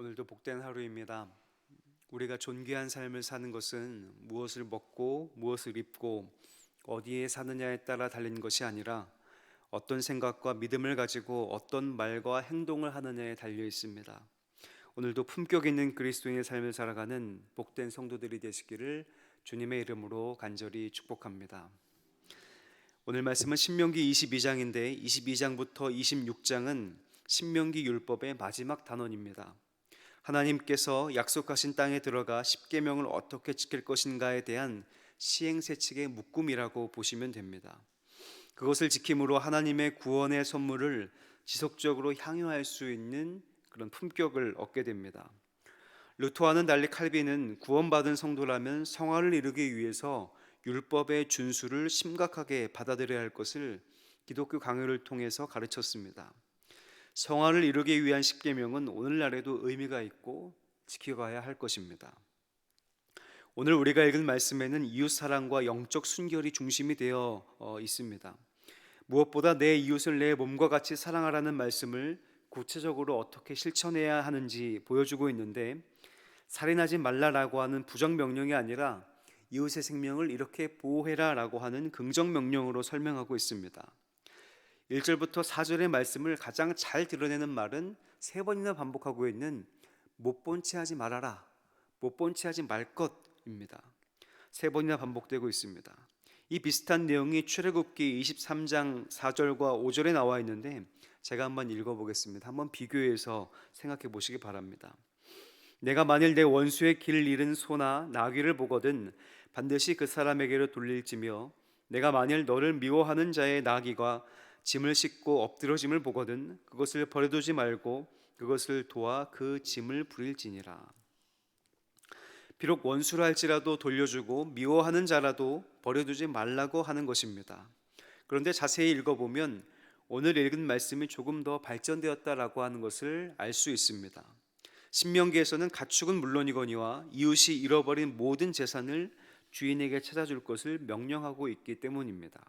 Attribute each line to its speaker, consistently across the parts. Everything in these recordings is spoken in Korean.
Speaker 1: 오늘도 복된 하루입니다. 우리가 존귀한 삶을 사는 것은 무엇을 먹고 무엇을 입고 어디에 사느냐에 따라 달린 것이 아니라 어떤 생각과 믿음을 가지고 어떤 말과 행동을 하느냐에 달려 있습니다. 오늘도 품격 있는 그리스도인의 삶을 살아가는 복된 성도들이 되시기를 주님의 이름으로 간절히 축복합니다. 오늘 말씀은 신명기 22장인데 22장부터 26장은 신명기 율법의 마지막 단원입니다. 하나님께서 약속하신 땅에 들어가 십계명을 어떻게 지킬 것인가에 대한 시행세칙의 묶음이라고 보시면 됩니다. 그것을 지킴으로 하나님의 구원의 선물을 지속적으로 향유할 수 있는 그런 품격을 얻게 됩니다. 루터와는 달리 칼빈은 구원받은 성도라면 성화를 이루기 위해서 율법의 준수를 심각하게 받아들여야 할 것을 기독교 강요를 통해서 가르쳤습니다. 성화를 이루기 위한 십계명은 오늘날에도 의미가 있고 지켜가야 할 것입니다. 오늘 우리가 읽은 말씀에는 이웃 사랑과 영적 순결이 중심이 되어 어, 있습니다. 무엇보다 내 이웃을 내 몸과 같이 사랑하라는 말씀을 구체적으로 어떻게 실천해야 하는지 보여주고 있는데 살인하지 말라라고 하는 부정 명령이 아니라 이웃의 생명을 이렇게 보호해라라고 하는 긍정 명령으로 설명하고 있습니다. 1절부터 4절의 말씀을 가장 잘 드러내는 말은 세 번이나 반복하고 있는 못 본 채 하지 말아라. 못 본 채 하지 말 것입니다. 세 번이나 반복되고 있습니다. 이 비슷한 내용이 출애굽기 23장 4절과 5절에 나와 있는데 제가 한번 읽어 보겠습니다. 한번 비교해서 생각해 보시기 바랍니다. 내가 만일 내 원수의 길 잃은 소나 나귀를 보거든 반드시 그 사람에게로 돌릴지며 내가 만일 너를 미워하는 자의 나귀가 짐을 싣고 엎드러짐을 보거든 그것을 버려두지 말고 그것을 도와 그 짐을 부릴지니라. 비록 원수라 할지라도 돌려주고 미워하는 자라도 버려두지 말라고 하는 것입니다. 그런데 자세히 읽어보면 오늘 읽은 말씀이 조금 더 발전되었다라고 하는 것을 알 수 있습니다. 신명기에서는 가축은 물론이거니와 이웃이 잃어버린 모든 재산을 주인에게 찾아줄 것을 명령하고 있기 때문입니다.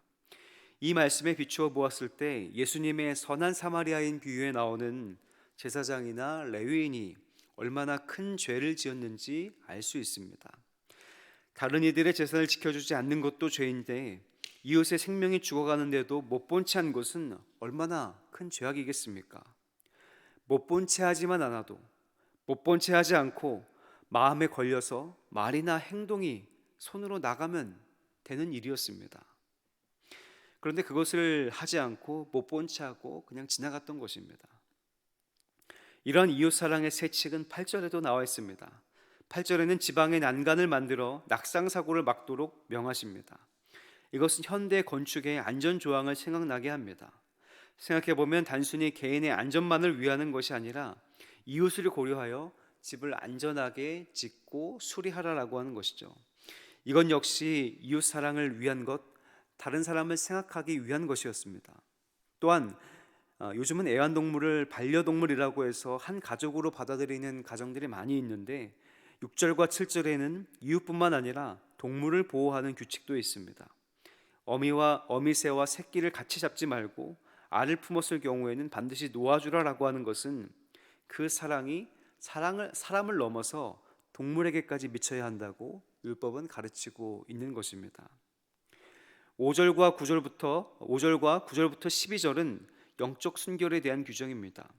Speaker 1: 이 말씀에 비추어 보았을 때 예수님의 선한 사마리아인 비유에 나오는 제사장이나 레위인이 얼마나 큰 죄를 지었는지 알 수 있습니다. 다른 이들의 재산을 지켜주지 않는 것도 죄인데 이웃의 생명이 죽어가는데도 못 본 채 한 것은 얼마나 큰 죄악이겠습니까? 못 본 채 하지만 않아도 못 본 채 하지 않고 마음에 걸려서 말이나 행동이 손으로 나가면 되는 일이었습니다. 그런데 그것을 하지 않고 못본채 하고 그냥 지나갔던 것입니다. 이러한 이웃 사랑의 세칙은 8절에도 나와 있습니다. 8절에는 지방의 난간을 만들어 낙상 사고를 막도록 명하십니다. 이것은 현대 건축의 안전 조항을 생각나게 합니다. 생각해 보면 단순히 개인의 안전만을 위하는 것이 아니라 이웃을 고려하여 집을 안전하게 짓고 수리하라라고 하는 것이죠. 이건 역시 이웃 사랑을 위한 것, 다른 사람을 생각하기 위한 것이었습니다. 또한 어, 요즘은 애완동물을 반려동물이라고 해서 한 가족으로 받아들이는 가정들이 많이 있는데 6절과 7절에는 이웃뿐만 아니라 동물을 보호하는 규칙도 있습니다. 어미와 어미새와 새끼를 같이 잡지 말고 알을 품었을 경우에는 반드시 놓아주라라고 하는 것은 그 사랑이 사랑을 사람을 넘어서 동물에게까지 미쳐야 한다고 율법은 가르치고 있는 것입니다. 5절과 9절부터 5절과 9절부터 12절은 영적 순결에 대한 규정입니다.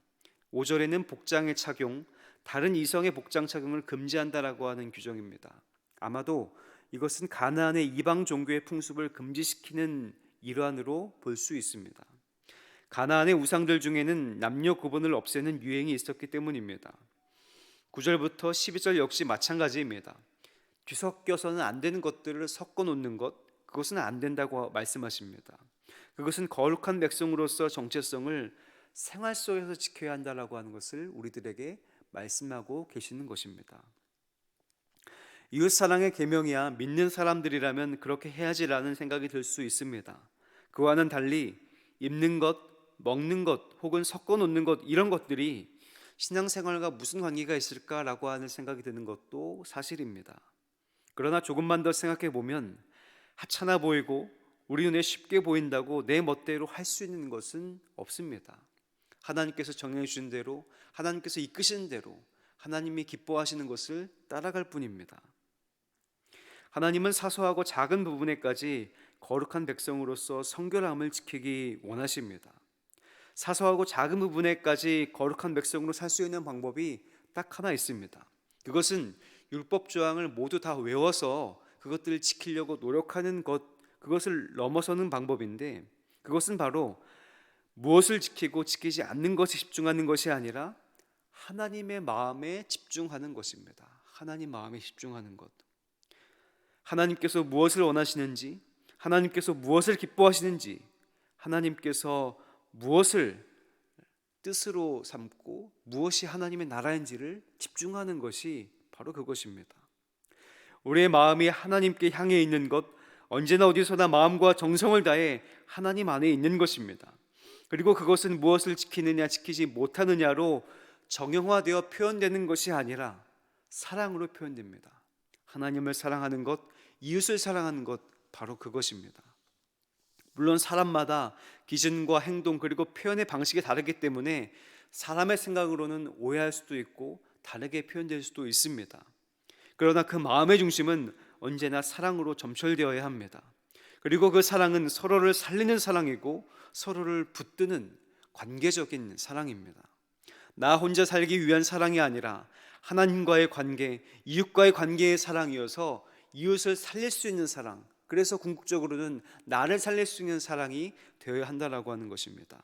Speaker 1: 5절에는 복장의 착용, 다른 이성의 복장 착용을 금지한다라고 하는 규정입니다. 아마도 이것은 가나안의 이방 종교의 풍습을 금지시키는 일환으로 볼 수 있습니다. 가나안의 우상들 중에는 남녀 구분을 없애는 유행이 있었기 때문입니다. 9절부터 12절 역시 마찬가지입니다. 뒤섞여서는 안 되는 것들을 섞어 놓는 것, 그것은 안 된다고 말씀하십니다. 그것은 거룩한 백성으로서 정체성을 생활 속에서 지켜야 한다라고 하는 것을 우리들에게 말씀하고 계시는 것입니다. 이웃 사랑의 계명이야 믿는 사람들이라면 그렇게 해야지라는 생각이 들 수 있습니다. 그와는 달리 입는 것, 먹는 것, 혹은 섞어 놓는 것 이런 것들이 신앙생활과 무슨 관계가 있을까라고 하는 생각이 드는 것도 사실입니다. 그러나 조금만 더 생각해 보면 하찮아 보이고 우리 눈에 쉽게 보인다고 내 멋대로 할 수 있는 것은 없습니다. 하나님께서 정해 주신 대로 하나님께서 이끄시는 대로 하나님이 기뻐하시는 것을 따라갈 뿐입니다. 하나님은 사소하고 작은 부분에까지 거룩한 백성으로서 성결함을 지키기 원하십니다. 사소하고 작은 부분에까지 거룩한 백성으로 살 수 있는 방법이 딱 하나 있습니다. 그것은 율법 조항을 모두 다 외워서 그것들을 지키려고 노력하는 것, 그것을 넘어서는 방법인데 그것은 바로 무엇을 지키고 지키지 않는 것에 집중하는 것이 아니라 하나님의 마음에 집중하는 것입니다. 하나님 마음에 집중하는 것. 하나님께서 무엇을 원하시는지, 하나님께서 무엇을 기뻐하시는지, 하나님께서 무엇을 뜻으로 삼고 무엇이 하나님의 나라인지를 집중하는 것이 바로 그것입니다. 우리의 마음이 하나님께 향해 있는 것, 언제나 어디서나 마음과 정성을 다해 하나님 안에 있는 것입니다. 그리고 그것은 무엇을 지키느냐, 지키지 못하느냐로 정형화되어 표현되는 것이 아니라 사랑으로 표현됩니다. 하나님을 사랑하는 것, 이웃을 사랑하는 것, 바로 그것입니다. 물론 사람마다 기준과 행동 그리고 표현의 방식이 다르기 때문에 사람의 생각으로는 오해할 수도 있고 다르게 표현될 수도 있습니다. 그러나 그 마음의 중심은 언제나 사랑으로 점철되어야 합니다. 그리고 그 사랑은 서로를 살리는 사랑이고 서로를 붙드는 관계적인 사랑입니다. 나 혼자 살기 위한 사랑이 아니라 하나님과의 관계, 이웃과의 관계의 사랑이어서 이웃을 살릴 수 있는 사랑, 그래서 궁극적으로는 나를 살릴 수 있는 사랑이 되어야 한다라고 하는 것입니다.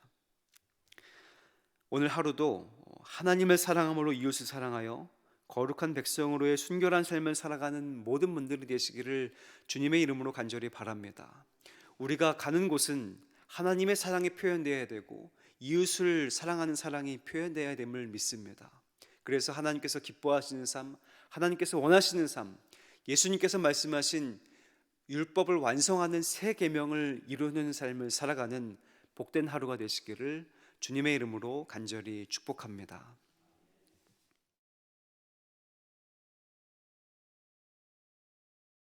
Speaker 1: 오늘 하루도 하나님을 사랑함으로 이웃을 사랑하여 거룩한 백성으로의 순결한 삶을 살아가는 모든 분들이 되시기를 주님의 이름으로 간절히 바랍니다. 우리가 가는 곳은 하나님의 사랑이 표현되어야 되고 이웃을 사랑하는 사랑이 표현되어야 됨을 믿습니다. 그래서 하나님께서 기뻐하시는 삶, 하나님께서 원하시는 삶, 예수님께서 말씀하신 율법을 완성하는 새 계명을 이루는 삶을 살아가는 복된 하루가 되시기를 주님의 이름으로 간절히 축복합니다.